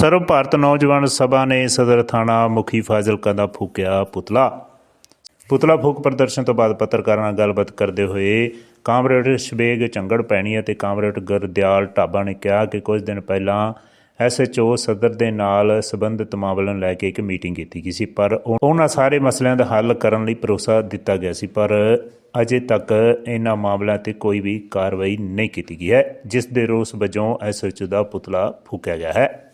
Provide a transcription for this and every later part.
ਸਰਵ ਭਾਰਤ ਨੌਜਵਾਨ ਸਭਾ ਨੇ ਸਦਰ ਥਾਣਾ ਮੁਖੀ ਫਾਜ਼ਿਲਕਾ ਦਾ ਫੂਕਿਆ ਪੁਤਲਾ। ਪੁਤਲਾ ਫੂਕ ਪ੍ਰਦਰਸ਼ਨ ਤੋਂ ਬਾਅਦ ਪੱਤਰਕਾਰਾਂ ਨਾਲ ਗੱਲਬਾਤ ਕਰਦੇ ਹੋਏ ਕਾਮਰੇਡ ਸ਼ਬੇਗ ਚੰਗੜ ਪੈਣੀ ਅਤੇ ਕਾਮਰੇਡ ਗੁਰਦਿਆਲ ਢਾਬਾ ਨੇ ਕਿਹਾ ਕਿ ਕੁਝ ਦਿਨ ਪਹਿਲਾਂ ਐਸਐਚਓ ਸਦਰ ਦੇ ਨਾਲ ਸੰਬੰਧਿਤ ਮਾਮਲਿਆਂ ਨੂੰ ਲੈ ਕੇ ਇੱਕ ਮੀਟਿੰਗ ਕੀਤੀ ਗਈ ਸੀ, ਪਰ ਉਹ- ਉਹਨਾਂ ਸਾਰੇ ਮਸਲਿਆਂ ਦਾ ਹੱਲ ਕਰਨ ਲਈ ਭਰੋਸਾ ਦਿੱਤਾ ਗਿਆ ਸੀ, ਪਰ ਅਜੇ ਤੱਕ ਇਹਨਾਂ ਮਾਮਲਿਆਂ ਤੇ ਕੋਈ ਵੀ ਕਾਰਵਾਈ ਨਹੀਂ ਕੀਤੀ ਗਈ ਹੈ, ਜਿਸ ਦੇ ਰੋਸ ਵਜੋਂ ਐਸਐਚਓ ਦਾ ਪੁਤਲਾ ਫੂਕਿਆ ਗਿਆ ਹੈ।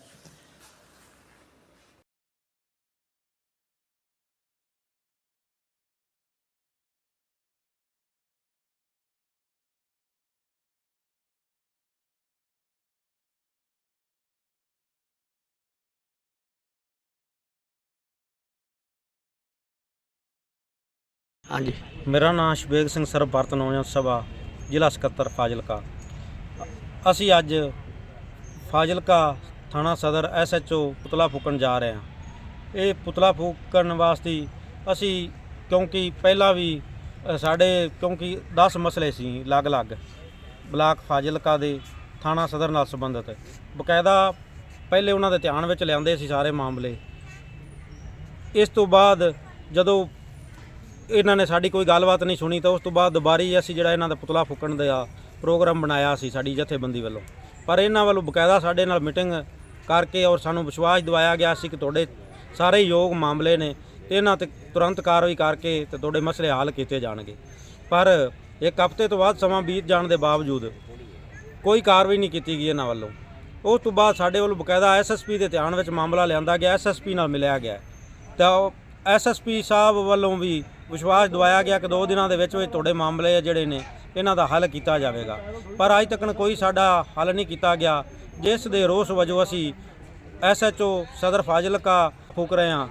ਹਾਂਜੀ। ਮੇਰਾ ਨਾਮ ਸ਼ਬੇਗ ਸਿੰਘ ਸਰਬ ਭਾਰਤ ਨੌਜਵਾਨ ਸਭਾ, ਜ਼ਿਲ੍ਹਾ ਸਕੱਤਰ, ਫਾਜ਼ਿਲਕਾ। ਅਸੀਂ ਅੱਜ ਫਾਜ਼ਿਲਕਾ ਥਾਣਾ ਸਦਰ ਐਸਐਚਓ ਪੁਤਲਾ ਫੂਕਣ ਜਾ ਰਹੇ ਹਾਂ। ਇਹ ਪੁਤਲਾ ਫੂਕਣ ਵਾਸਤੇ ਅਸੀਂ ਕਿਉਂਕਿ ਪਹਿਲਾਂ ਵੀ ਸਾਡੇ ਕਿਉਂਕਿ 10 ਮਸਲੇ ਸੀ ਅਲੱਗ-ਅਲੱਗ, ਬਲਾਕ ਫਾਜ਼ਿਲਕਾ ਦੇ ਥਾਣਾ ਸਦਰ ਨਾਲ ਸੰਬੰਧਿਤ। ਬਕਾਇਦਾ ਪਹਿਲੇ ਉਹਨਾਂ ਦੇ ਧਿਆਨ ਵਿੱਚ ਲਿਆਂਦੇ ਸੀ ਸਾਰੇ ਮਾਮਲੇ। ਇਸ ਤੋਂ ਬਾਅਦ ਜਦੋਂ ਇਹਨਾਂ ਨੇ ਸਾਡੀ ਕੋਈ ਗੱਲਬਾਤ ਨਹੀਂ ਸੁਣੀ ਤਾਂ ਉਸ ਤੋਂ ਬਾਅਦ ਦੁਬਾਰੀ ਅਸੀਂ ਜਿਹੜਾ ਇਹਨਾਂ ਦਾ ਪੁਤਲਾ ਫੂਕਣ ਦਾ ਪ੍ਰੋਗਰਾਮ ਬਣਾਇਆ ਸੀ ਸਾਡੀ ਜਥੇਬੰਦੀ ਵੱਲੋਂ। ਪਰ ਇਹਨਾਂ ਵੱਲੋਂ ਬਕਾਇਦਾ ਸਾਡੇ ਨਾਲ ਮੀਟਿੰਗ ਕਰਕੇ ਔਰ ਸਾਨੂੰ ਵਿਸ਼ਵਾਸ ਦਿਵਾਇਆ ਗਿਆ ਸੀ ਕਿ ਤੁਹਾਡੇ ਸਾਰੇ ਯੋਗ ਮਾਮਲੇ ਨੇ ਤੇ ਇਹਨਾਂ ਤੇ ਤੁਰੰਤ ਕਾਰਵਾਈ ਕਰਕੇ ਤੇ ਤੁਹਾਡੇ ਮਸਲੇ ਹੱਲ ਕੀਤੇ ਜਾਣਗੇ। ਪਰ ਇੱਕ ਹਫ਼ਤੇ ਤੋਂ ਬਾਅਦ ਸਮਾਂ ਬੀਤ ਜਾਣ ਦੇ ਬਾਵਜੂਦ ਕੋਈ ਕਾਰਵਾਈ ਨਹੀਂ ਕੀਤੀ ਗਈ ਇਹਨਾਂ ਵੱਲੋਂ। ਉਸ ਤੋਂ ਬਾਅਦ ਸਾਡੇ ਵੱਲੋਂ ਬਕਾਇਦਾ ਐਸਐਸਪੀ ਦੇ ਧਿਆਨ ਵਿੱਚ ਮਾਮਲਾ ਲਿਆਂਦਾ ਗਿਆ ਐਸਐਸਪੀ ਨਾਲ ਮਿਲਿਆ ਗਿਆ। ਤਾਂ ਐਸਐਸਪੀ ਸਾਹਿਬ ਵੱਲੋਂ ਵੀ ਵਿਸ਼ਵਾਸ ਦਵਾਇਆ ਗਿਆ ਕਿ ਦੋ ਦਿਨਾਂ ਦੇ ਵਿੱਚ ਵਿੱਚ ਤੁਹਾਡੇ ਮਾਮਲੇ ਆ ਜਿਹੜੇ ਨੇ, ਇਹਨਾਂ ਦਾ ਹੱਲ ਕੀਤਾ ਜਾਵੇਗਾ। ਪਰ ਅੱਜ ਤੱਕ ਕੋਈ ਸਾਡਾ ਹੱਲ ਨਹੀਂ ਕੀਤਾ ਗਿਆ। ਜਿਸ ਦੇ ਰੋਸ ਵਜੋਂ ਅਸੀਂ ਐਸਐਚਓ ਸਦਰ ਫਾਜ਼ਿਲਕਾ ਫੂਕ ਰਹੇ ਹਾਂ।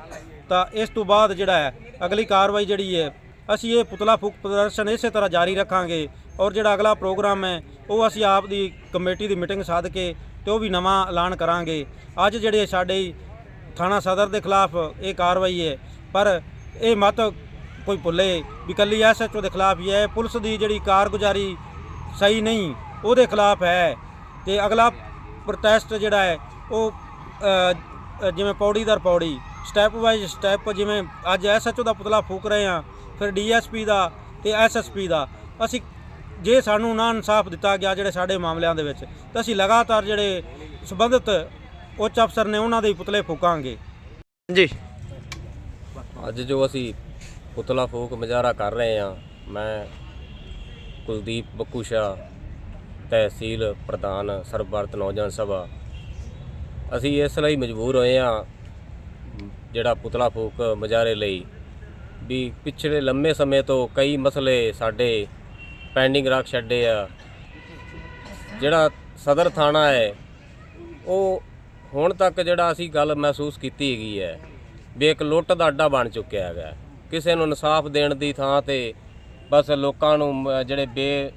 ਤਾਂ ਇਸ ਤੋਂ ਬਾਅਦ ਜਿਹੜਾ ਹੈ, ਅਗਲੀ ਕਾਰਵਾਈ ਜਿਹੜੀ ਹੈ, ਅਸੀਂ ਇਹ ਪੁਤਲਾ ਫੂਕ ਪ੍ਰਦਰਸ਼ਨ ਇਸੇ ਤਰ੍ਹਾਂ ਜਾਰੀ ਰੱਖਾਂਗੇ ਔਰ ਜਿਹੜਾ ਅਗਲਾ ਪ੍ਰੋਗਰਾਮ ਹੈ, ਉਹ ਅਸੀਂ ਆਪ ਦੀ ਕਮੇਟੀ ਦੀ ਮੀਟਿੰਗ ਸੱਦ ਕੇ ਤੇ ਉਹ ਵੀ ਨਵਾਂ ਐਲਾਨ ਕਰਾਂਗੇ। ਅੱਜ ਜਿਹੜੇ ਸਾਡੇ ਥਾਣਾ ਸਦਰ ਦੇ ਖਿਲਾਫ ਇਹ ਕਾਰਵਾਈ ਹੈ ਪਰ ਇਹ ਮਤ ਕੋਈ ਭੁੱਲੇ ਵੀ ਕੱਲੀ ਐਸਐਚਓ ਦੇ ਖਿਲਾਫ ਹੀ ਹੈ। ਪੁਲਿਸ ਦੀ ਜਿਹੜੀ ਕਾਰਗੁਜ਼ਾਰੀ ਸਹੀ ਨਹੀਂ, ਉਹਦੇ ਖਿਲਾਫ ਹੈ। ਤੇ ਅਗਲਾ ਪ੍ਰੋਟੈਸਟ ਜਿਹੜਾ ਹੈ, ਉਹ ਜਿਵੇਂ ਪੌੜੀ ਦਰ ਪੌੜੀ ਸਟੈਪ ਵਾਈਜ਼ ਸਟੈਪ ਜਿਵੇਂ ਅੱਜ ਐਸਐਚਓ ਦਾ ਪੁਤਲਾ ਫੂਕ ਰਹੇ ਆ ਫਿਰ ਡੀਐਸਪੀ ਦਾ ਤੇ ਐਸਐਸਪੀ ਦਾ, ਅਸੀਂ ਜੇ ਸਾਨੂੰ ਨਾ ਇਨਸਾਫ ਦਿੱਤਾ ਗਿਆ ਜਿਹੜੇ ਸਾਡੇ ਮਾਮਲਿਆਂ ਦੇ ਵਿੱਚ, ਤਾਂ ਅਸੀਂ ਲਗਾਤਾਰ ਜਿਹੜੇ ਸੰਬੰਧਿਤ ਉੱਚ ਅਫਸਰ ਨੇ ਉਹਨਾਂ ਦੇ ਪੁਤਲੇ ਫੂਕਾਂਗੇ। ਜੀ ਅੱਜ ਜੋ ਅਸੀਂ ਪੁਤਲਾ ਫੂਕ ਮੁਜ਼ਾਹਰਾ ਕਰ ਰਹੇ ਹਾਂ, ਮੈਂ ਕੁਲਦੀਪ ਬੱਕੂਸ਼ਾ, ਤਹਿਸੀਲ ਪ੍ਰਧਾਨ ਸਰਬ ਨੌਜਵਾਨ ਸਭਾ। ਅਸੀਂ ਇਸ ਲਈ ਮਜਬੂਰ ਹੋਏ ਹਾਂ, ਜਿਹੜਾ ਪੁਤਲਾ ਫੂਕ ਮੁਜ਼ਾਹਰੇ ਲਈ ਵੀ ਪਿਛਲੇ ਲੰਮੇ ਸਮੇਂ ਤੋਂ ਕਈ ਮਸਲੇ ਸਾਡੇ ਪੈਂਡਿੰਗ ਰੱਖ ਛੱਡੇ ਆ। ਜਿਹੜਾ ਸਦਰ ਥਾਣਾ ਹੈ, ਉਹ ਹੁਣ ਤੱਕ ਜਿਹੜਾ ਅਸੀਂ ਗੱਲ ਮਹਿਸੂਸ ਕੀਤੀ ਹੈਗੀ ਹੈ ਵੀ ਇੱਕ ਲੁੱਟ ਦਾ ਅੱਡਾ ਬਣ ਚੁੱਕਿਆ ਹੈਗਾ। ਕਿਸੇ ਨੂੰ ਇਨਸਾਫ ਦੇਣ ਦੀ ਥਾਂ ਤੇ ਬਸ ਲੋਕਾਂ ਨੂੰ ਜਿਹੜੇ ਬੇ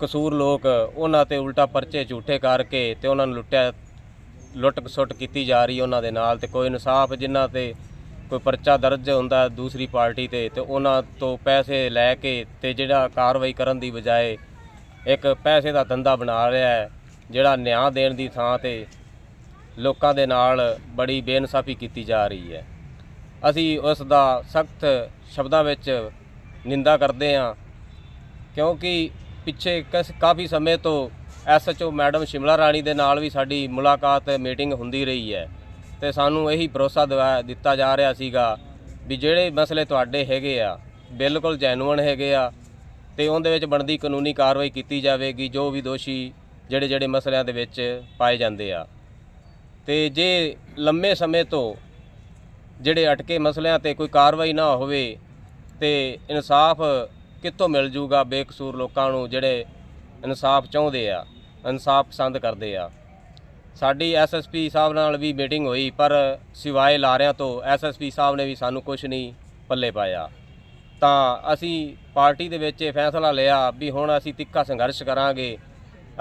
ਕਸੂਰ ਲੋਕ, ਉਹਨਾਂ ਤੇ ਉਲਟਾ ਪਰਚੇ ਝੂਠੇ ਕਰਕੇ ਤੇ ਉਹਨਾਂ ਨੂੰ ਲੁੱਟਿਆ ਲੁੱਟ ਖਸੁੱਟ ਕੀਤੀ ਜਾ ਰਹੀ ਉਹਨਾਂ ਦੇ ਨਾਲ ਤੇ ਕੋਈ ਇਨਸਾਫ ਜਿਨ੍ਹਾਂ ਤੇ ਕੋਈ ਪਰਚਾ ਦਰਜ ਹੁੰਦਾ ਦੂਸਰੀ ਪਾਰਟੀ ਤੇ ਤੇ ਉਹਨਾਂ ਤੋਂ ਪੈਸੇ ਲੈ ਕੇ ਤੇ ਜਿਹੜਾ ਕਾਰਵਾਈ ਕਰਨ ਦੀ ਬਜਾਏ ਇੱਕ ਪੈਸੇ ਦਾ ਧੰਦਾ ਬਣਾ ਰਿਹਾ ਹੈ, ਜਿਹੜਾ ਨਿਆਂ ਦੇਣ ਦੀ ਥਾਂ ਤੇ ਲੋਕਾਂ ਦੇ ਨਾਲ ਬੜੀ ਬੇਇਨਸਾਫੀ ਕੀਤੀ ਜਾ ਰਹੀ ਹੈ। ਅਸੀਂ ਉਸ ਦਾ ਸਖਤ ਸ਼ਬਦਾਂ ਵਿੱਚ ਨਿੰਦਾ ਕਰਦੇ ਹਾਂ, ਕਿਉਂਕਿ ਪਿੱਛੇ ਕਸ- ਕਾਫੀ ਸਮੇਂ ਤੋਂ ਐਸਐਚਓ ਮੈਡਮ ਸ਼ਿਮਲਾ ਰਾਣੀ ਦੇ ਨਾਲ ਵੀ ਸਾਡੀ ਮੁਲਾਕਾਤ ਮੀਟਿੰਗ ਹੁੰਦੀ ਰਹੀ ਹੈ ਤੇ ਸਾਨੂੰ ਇਹੀ ਭਰੋਸਾ ਦਿਵਾਇਆ ਦਿੱਤਾ ਜਾ ਰਿਹਾ ਸੀਗਾ ਵੀ ਜਿਹੜੇ ਮਸਲੇ ਤੁਹਾਡੇ ਹੈਗੇ ਆ, ਬਿਲਕੁਲ ਜੈਨੂਅਨ ਹੈਗੇ ਆ ਤੇ ਉਹਦੇ ਵਿੱਚ ਬਣਦੀ ਕਾਨੂੰਨੀ ਕਾਰਵਾਈ ਕੀਤੀ ਜਾਵੇਗੀ, ਜੋ ਵੀ ਦੋਸ਼ੀ ਜਿਹੜੇ ਜਿਹੜੇ ਮਸਲਿਆਂ ਦੇ ਵਿੱਚ ਪਾਏ ਜਾਂਦੇ ਆ। ਤੇ ਜੇ ਲੰਮੇ ਸਮੇਂ ਤੋਂ ਜਿਹੜੇ ਅਟਕੇ ਮਸਲਿਆਂ ਤੇ ਕੋਈ ਕਾਰਵਾਈ ਨਾ ਹੋਵੇ ਤੇ ਇਨਸਾਫ ਕਿੱਥੋਂ ਮਿਲ ਜੂਗਾ ਬੇਕਸੂਰ ਲੋਕਾਂ ਨੂੰ ਜਿਹੜੇ ਇਨਸਾਫ ਚਾਹੁੰਦੇ ਆ, ਇਨਸਾਫ ਪਸੰਦ ਕਰਦੇ ਆ? ਸਾਡੀ ਐਸਐਸਪੀ ਸਾਹਿਬ ਨਾਲ ਵੀ ਮੀਟਿੰਗ ਹੋਈ, ਪਰ ਸਿਵਾਏ ਲਾਰਿਆਂ ਤੋਂ ਐਸਐਸਪੀ ਸਾਹਿਬ ਨੇ ਵੀ ਸਾਨੂੰ ਕੁਝ ਨਹੀਂ ਪੱਲੇ ਪਾਇਆ। ਤਾਂ ਅਸੀਂ ਪਾਰਟੀ ਦੇ ਵਿੱਚ ਇਹ ਫੈਸਲਾ ਲਿਆ ਵੀ ਹੁਣ ਅਸੀਂ ਤਿੱਖਾ ਸੰਘਰਸ਼ ਕਰਾਂਗੇ।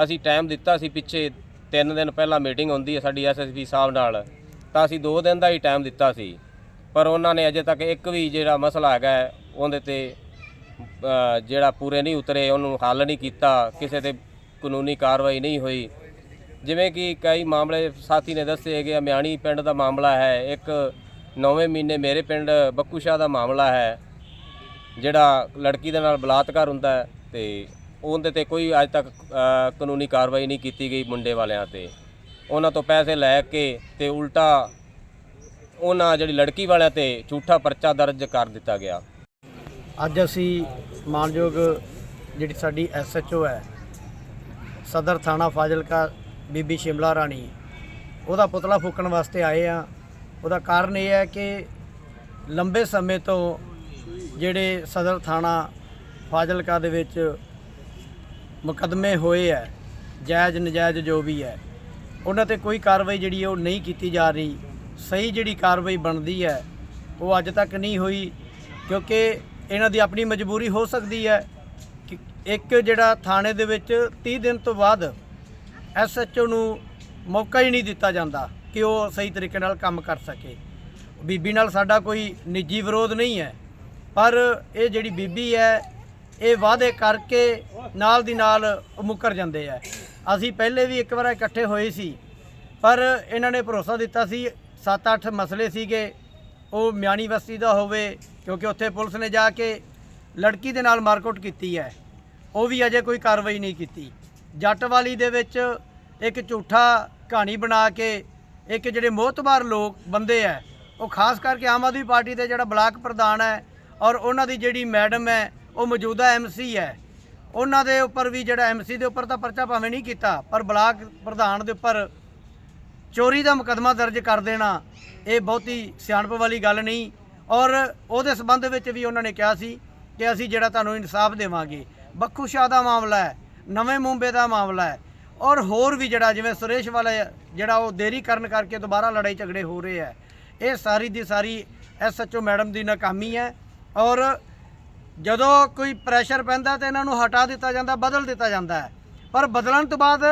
ਅਸੀਂ ਟਾਈਮ ਦਿੱਤਾ ਸੀ ਪਿੱਛੇ 3 ਦਿਨ ਪਹਿਲਾਂ ਮੀਟਿੰਗ ਹੁੰਦੀ ਹੈ ਸਾਡੀ ਐਸਐਸਪੀ ਸਾਹਿਬ ਨਾਲ, ਤਾਂ ਅਸੀਂ 2 ਦਿਨ ਦਾ ਹੀ ਟਾਈਮ ਦਿੱਤਾ ਸੀ। ਪਰ ਉਹਨਾਂ ਨੇ ਅਜੇ ਤੱਕ ਇੱਕ ਵੀ ਜਿਹੜਾ ਮਸਲਾ ਹੈਗਾ ਉਹਦੇ ਤੇ ਜਿਹੜਾ ਪੂਰੇ ਨਹੀਂ ਉਤਰੇ, ਉਹਨੂੰ ਹੱਲ ਨਹੀਂ ਕੀਤਾ, ਕਿਸੇ ਤੇ ਕਾਨੂੰਨੀ ਕਾਰਵਾਈ ਨਹੀਂ ਹੋਈ। ਜਿਵੇਂ ਕਿ ਕਈ ਮਾਮਲੇ ਸਾਥੀ ਨੇ ਦੱਸੇ ਕਿ ਮਿਆਣੀ ਪਿੰਡ ਦਾ ਮਾਮਲਾ ਹੈ, ਇੱਕ ਨੌਵੇਂ ਮਹੀਨੇ ਮੇਰੇ ਪਿੰਡ ਬੱਕੂ ਸ਼ਾਹ ਦਾ ਮਾਮਲਾ ਹੈ, ਜਿਹੜਾ ਲੜਕੀ ਦੇ ਨਾਲ ਬਲਾਤਕਾਰ ਹੁੰਦਾ ਹੈ ਤੇ ਉਹਦੇ ਤੇ ਕੋਈ ਅੱਜ ਤੱਕ ਅ, ਕਾਨੂੰਨੀ ਕਾਰਵਾਈ ਨਹੀਂ ਕੀਤੀ ਗਈ ਮੁੰਡੇ ਵਾਲਿਆਂ ਤੇ। ਉਹਨਾਂ ਤੋਂ ਪੈਸੇ ਲੈ ਕੇ ਤੇ ਉਲਟਾ ਉਹਨਾਂ ਜਿਹੜੀ ਲੜਕੀ ਵਾਲਿਆਂ ਤੇ ਝੂਠਾ ਪਰਚਾ ਦਰਜ ਕਰ ਦਿੱਤਾ ਗਿਆ। ਅੱਜ ਅਸੀਂ ਮਾਨਯੋਗ ਜਿਹੜੀ ਸਾਡੀ ਐਸਐਚਓ ਹੈ ਸਦਰ ਥਾਣਾ ਫਾਜ਼ਿਲਕਾ ਬੀਬੀ ਸ਼ਿਮਲਾ ਰਾਣੀ ਉਹਦਾ ਪੁਤਲਾ ਫੂਕਣ ਵਾਸਤੇ ਆਏ ਆ ਉਹਦਾ ਕਾਰਨ ਇਹ ਹੈ ਕਿ ਲੰਬੇ ਸਮੇਂ ਤੋਂ ਜਿਹੜੇ ਸਦਰ ਥਾਣਾ ਫਾਜ਼ਿਲਕਾ ਦੇ ਵਿੱਚ ਮੁਕਦਮੇ ਹੋਏ ਹੈ, ਜਾਇਜ਼, ਨਜਾਇਜ਼ ਜੋ ਵੀ ਹੈ, ਉਹਨਾਂ ਤੇ ਕੋਈ ਕਾਰਵਾਈ ਜਿਹੜੀ ਹੈ ਉਹ ਨਹੀਂ ਕੀਤੀ ਜਾ ਰਹੀ। ਸਹੀ ਜਿਹੜੀ ਕਾਰਵਾਈ ਬਣਦੀ ਹੈ, ਉਹ ਅੱਜ ਤੱਕ ਨਹੀਂ ਹੋਈ, ਕਿਉਂਕਿ ਇਹਨਾਂ ਦੀ ਆਪਣੀ ਮਜਬੂਰੀ ਹੋ ਸਕਦੀ ਹੈ ਕਿ ਇੱਕ ਜਿਹੜਾ ਥਾਣੇ ਦੇ ਵਿੱਚ 30 ਦਿਨ ਤੋਂ ਬਾਅਦ ਐਸਐਚਓ ਨੂੰ ਮੌਕਾ ਹੀ ਨਹੀਂ ਦਿੱਤਾ ਜਾਂਦਾ ਕਿ ਉਹ ਸਹੀ ਤਰੀਕੇ ਨਾਲ ਕੰਮ ਕਰ ਸਕੇ। ਬੀਬੀ ਨਾਲ ਸਾਡਾ ਕੋਈ ਨਿੱਜੀ ਵਿਰੋਧ ਨਹੀਂ ਹੈ, ਪਰ ਇਹ ਜਿਹੜੀ ਬੀਬੀ ਹੈ ਇਹ ਵਾਅਦੇ ਕਰਕੇ ਨਾਲ ਦੀ ਨਾਲ ਮੁੱਕਰ ਜਾਂਦੇ ਆ। ਅਸੀਂ ਪਹਿਲੇ ਵੀ ਇੱਕ ਵਾਰ ਇਕੱਠੇ ਹੋਏ ਸੀ, ਪਰ ਇਹਨਾਂ ਨੇ ਭਰੋਸਾ ਦਿੱਤਾ ਸੀ 7-8 ਮਸਲੇ ਸੀਗੇ, ਉਹ ਮਿਆਣੀ ਬਸਤੀ ਦਾ ਹੋਵੇ, ਕਿਉਂਕਿ ਉੱਥੇ ਪੁਲਿਸ ਨੇ ਜਾ ਕੇ ਲੜਕੀ ਦੇ ਨਾਲ ਮਾਰਕੁੱਟ ਕੀਤੀ ਹੈ। ਉਹ ਵੀ ਅਜੇ ਕੋਈ ਕਾਰਵਾਈ ਨਹੀਂ ਕੀਤੀ। ਜੱਟ ਵਾਲੀ ਦੇ ਵਿੱਚ ਇੱਕ ਝੂਠਾ ਕਹਾਣੀ ਬਣਾ ਕੇ ਇੱਕ ਜਿਹੜੇ ਮੋਹਤਬਾਰ ਲੋਕ ਬੰਦੇ ਹੈ ਉਹ ਖਾਸ ਕਰਕੇ ਆਮ ਆਦਮੀ ਪਾਰਟੀ ਦੇ ਜਿਹੜਾ ਬਲਾਕ ਪ੍ਰਧਾਨ ਹੈ ਔਰ ਉਹਨਾਂ ਦੀ ਜਿਹੜੀ ਮੈਡਮ ਹੈ ਉਹ ਮੌਜੂਦਾ ਐਮਸੀ ਹੈ। ਉਹਨਾਂ ਦੇ ਉੱਪਰ ਵੀ ਜਿਹੜਾ ਐਮਸੀ ਦੇ ਉੱਪਰ ਤਾਂ ਪਰਚਾ ਭਾਵੇਂ ਨਹੀਂ ਕੀਤਾ, ਪਰ ਬਲਾਕ ਪ੍ਰਧਾਨ ਦੇ ਉੱਪਰ ਚੋਰੀ ਦਾ ਮੁਕੱਦਮਾ ਦਰਜ ਕਰ ਦੇਣਾ, ਇਹ ਬਹੁਤੀ ਸਿਆਣਪ ਵਾਲੀ ਗੱਲ ਨਹੀਂ। ਔਰ ਉਹਦੇ ਸਬੰਧ ਵਿੱਚ ਵੀ ਉਹਨਾਂ ਨੇ ਕਿਹਾ ਸੀ ਕਿ ਅਸੀਂ ਜਿਹੜਾ ਤੁਹਾਨੂੰ ਇਨਸਾਫ ਦੇਵਾਂਗੇ। ਬੱਖੂ ਸ਼ਾਹ ਦਾ ਮਾਮਲਾ ਹੈ, ਨਵੇਂ ਮੁੰਬਈ ਦਾ ਮਾਮਲਾ ਹੈ। ਔਰ ਹੋਰ ਵੀ ਜਿਹੜਾ, ਜਿਵੇਂ ਸੁਰੇਸ਼ ਵਾਲਾ ਜਿਹੜਾ ਉਹ ਦੇਰੀ ਕਰਨ ਕਰਕੇ ਦੁਬਾਰਾ ਲੜਾਈ ਝਗੜੇ ਹੋ ਰਹੇ ਹੈ, ਇਹ ਸਾਰੀ ਦੀ ਸਾਰੀ ਐਸਐਚਓ ਮੈਡਮ ਦੀ ਨਾਕਾਮੀ ਹੈ। ਔਰ ਜਦੋਂ ਕੋਈ ਪ੍ਰੈਸ਼ਰ ਪੈਂਦਾ ਤਾਂ ਇਹਨਾਂ ਨੂੰ ਹਟਾ ਦਿੱਤਾ ਜਾਂਦਾ, ਬਦਲ ਦਿੱਤਾ ਜਾਂਦਾ ਹੈ। ਪਰ ਬਦਲਣ ਤੋਂ ਬਾਅਦ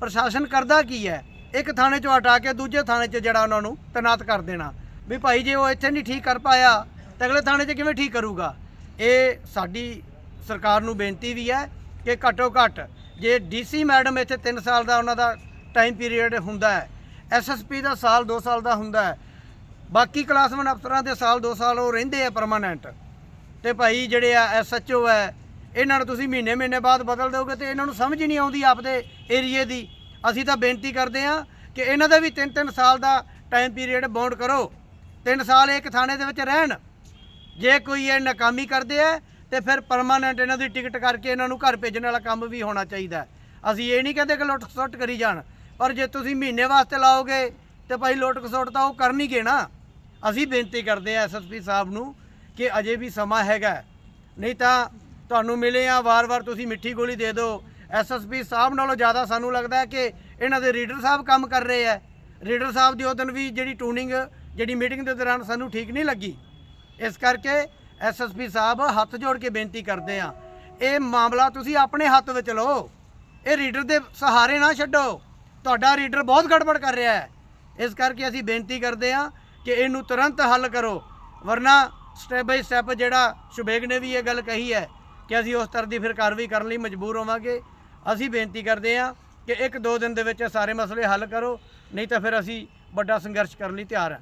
ਪ੍ਰਸ਼ਾਸਨ ਕਰਦਾ ਕੀ ਹੈ? ਇੱਕ ਥਾਣੇ ਚੋਂ ਹਟਾ ਕੇ ਦੂਜੇ ਥਾਣੇ 'ਚ ਜਿਹੜਾ ਉਹਨਾਂ ਨੂੰ ਤੈਨਾਤ ਕਰ ਦੇਣਾ। ਵੀ ਭਾਈ ਜੇ ਉਹ ਇੱਥੇ ਨਹੀਂ ਠੀਕ ਕਰ ਪਾਇਆ, ਤਾਂ ਅਗਲੇ ਥਾਣੇ 'ਚ ਕਿਵੇਂ ਠੀਕ ਕਰੂਗਾ? ਇਹ ਸਾਡੀ ਸਰਕਾਰ ਨੂੰ ਬੇਨਤੀ ਵੀ ਹੈ ਕਿ ਘੱਟੋ ਘੱਟ ਜੇ ਡੀਸੀ ਮੈਡਮ ਇੱਥੇ 3 ਸਾਲ ਦਾ ਉਹਨਾਂ ਦਾ ਟਾਈਮ ਪੀਰੀਅਡ ਹੁੰਦਾ ਹੈ ਐਸਐਸਪੀ ਦਾ ਸਾਲ 2 ਸਾਲ ਦਾ ਹੁੰਦਾ ਹੈ, ਬਾਕੀ ਕਲਾਸ 1 ਅਫਸਰਾਂ ਦੇ ਸਾਲ 2 ਸਾਲ ਉਹ ਰਹਿੰਦੇ ਆ ਪਰਮਾਨੈਂਟ ਤੇ ਭਾਈ ਜਿਹੜੇ ਆ ਐਸਐਚਓ ਹੈ, ਇਹਨਾਂ ਨੂੰ ਤੁਸੀਂ ਮਹੀਨੇ ਮਹੀਨੇ ਬਾਅਦ ਬਦਲ ਦਿਓਗੇ ਤੇ ਇਹਨਾਂ ਨੂੰ ਸਮਝ ਹੀ ਨਹੀਂ ਆਉਂਦੀ ਆਪਦੇ ਏਰੀਏ ਦੀ। ਅਸੀਂ ਤਾਂ ਬੇਨਤੀ ਕਰਦੇ ਆ ਕਿ ਇਹਨਾਂ ਦਾ ਵੀ 3-3 ਸਾਲ ਦਾ ਟਾਈਮ ਪੀਰੀਅਡ ਬੌਂਡ ਕਰੋ। 3 ਸਾਲ ਇੱਕ ਥਾਣੇ ਦੇ ਵਿੱਚ ਰਹਿਣ। ਜੇ ਕੋਈ ਇਹ ਨਾਕਾਮੀ ਕਰਦੇ ਆ, ਤੇ ਫਿਰ ਪਰਮਾਨੈਂਟ ਇਹਨਾਂ ਦੀ ਟਿਕਟ ਕਰਕੇ ਇਹਨਾਂ ਨੂੰ ਘਰ ਭੇਜਣ ਵਾਲਾ ਕੰਮ ਵੀ ਹੋਣਾ ਚਾਹੀਦਾ ਅਸੀਂ ਇਹ ਨਹੀਂ ਕਹਿੰਦੇ ਕਿ ਲੁੱਟ ਖਸੁੱਟ ਕਰੀ ਜਾਣ, ਪਰ ਜੇ ਤੁਸੀਂ ਮਹੀਨੇ ਵਾਸਤੇ ਲਾਓਗੇ ਤੇ ਭਾਈ ਲੁੱਟ ਖਸੁੱਟ ਤਾਂ ਉਹ ਕਰਨਗੇ ਨਾ। ਅਸੀਂ ਬੇਨਤੀ ਕਰਦੇ ਆ ਐਸਐਸਪੀ ਸਾਹਿਬ ਨੂੰ ਕਿ ਅਜੇ ਵੀ ਸਮਾਂ ਹੈਗਾ। ਨਹੀਂ ਤਾਂ ਤੁਹਾਨੂੰ ਮਿਲੇ ਆ, ਵਾਰ-ਵਾਰ ਤੁਸੀਂ ਮਿੱਠੀ ਗੋਲੀ ਦੇ ਦਿਓ। ਐਸਐਸਪੀ ਸਾਹਿਬ ਨਾਲੋਂ ਜ਼ਿਆਦਾ ਸਾਨੂੰ ਲੱਗਦਾ ਹੈ ਕਿ ਇਹਨਾਂ ਦੇ ਰੀਡਰ ਸਾਹਿਬ ਕੰਮ ਕਰ ਰਹੇ ਆ ਰੀਡਰ ਸਾਹਿਬ ਦੀ ਉਹ ਦਿਨ ਵੀ ਜਿਹੜੀ ਟੂਨਿੰਗ, ਜਿਹੜੀ ਮੀਟਿੰਗ ਦੇ ਦੌਰਾਨ ਸਾਨੂੰ ਠੀਕ ਨਹੀਂ ਲੱਗੀ। ਇਸ ਕਰਕੇ ਐਸਐਸਪੀ ਸਾਹਿਬ ਹੱਥ ਜੋੜ ਕੇ ਬੇਨਤੀ ਕਰਦੇ ਆ, ਇਹ ਮਾਮਲਾ ਤੁਸੀਂ ਆਪਣੇ ਹੱਥ ਵਿੱਚ ਲਓ। ਇਹ ਰੀਡਰ ਦੇ ਸਹਾਰੇ ਨਾ ਛੱਡੋ। ਤੁਹਾਡਾ ਰੀਡਰ ਬਹੁਤ ਗੜਬੜ ਕਰ ਰਿਹਾ ਹੈ। ਇਸ ਕਰਕੇ ਅਸੀਂ ਬੇਨਤੀ ਕਰਦੇ ਆ ਕਿ ਇਹਨੂੰ ਤੁਰੰਤ ਹੱਲ ਕਰੋ। ਵਰਨਾ ਸਟੈਪ ਬਾਈ ਸਟੈਪ ਜਿਹੜਾ ਸ਼ੁਬੇਗ ਨੇ ਵੀ ਇਹ ਗੱਲ ਕਹੀ ਹੈ ਕਿ ਅਸੀਂ ਉਸ ਤਰ੍ਹਾਂ ਦੀ ਫਿਰ ਕਾਰਵਾਈ ਕਰਨ ਲਈ ਮਜਬੂਰ ਹੋਵਾਂਗੇ। ਅਸੀਂ ਬੇਨਤੀ ਕਰਦੇ ਹਾਂ ਕਿ ਇੱਕ ਦੋ ਦਿਨ ਦੇ ਵਿੱਚ ਸਾਰੇ ਮਸਲੇ ਹੱਲ ਕਰੋ, ਨਹੀਂ ਤਾਂ ਫਿਰ ਅਸੀਂ ਵੱਡਾ ਸੰਘਰਸ਼ ਕਰਨ ਲਈ ਤਿਆਰ ਹਾਂ।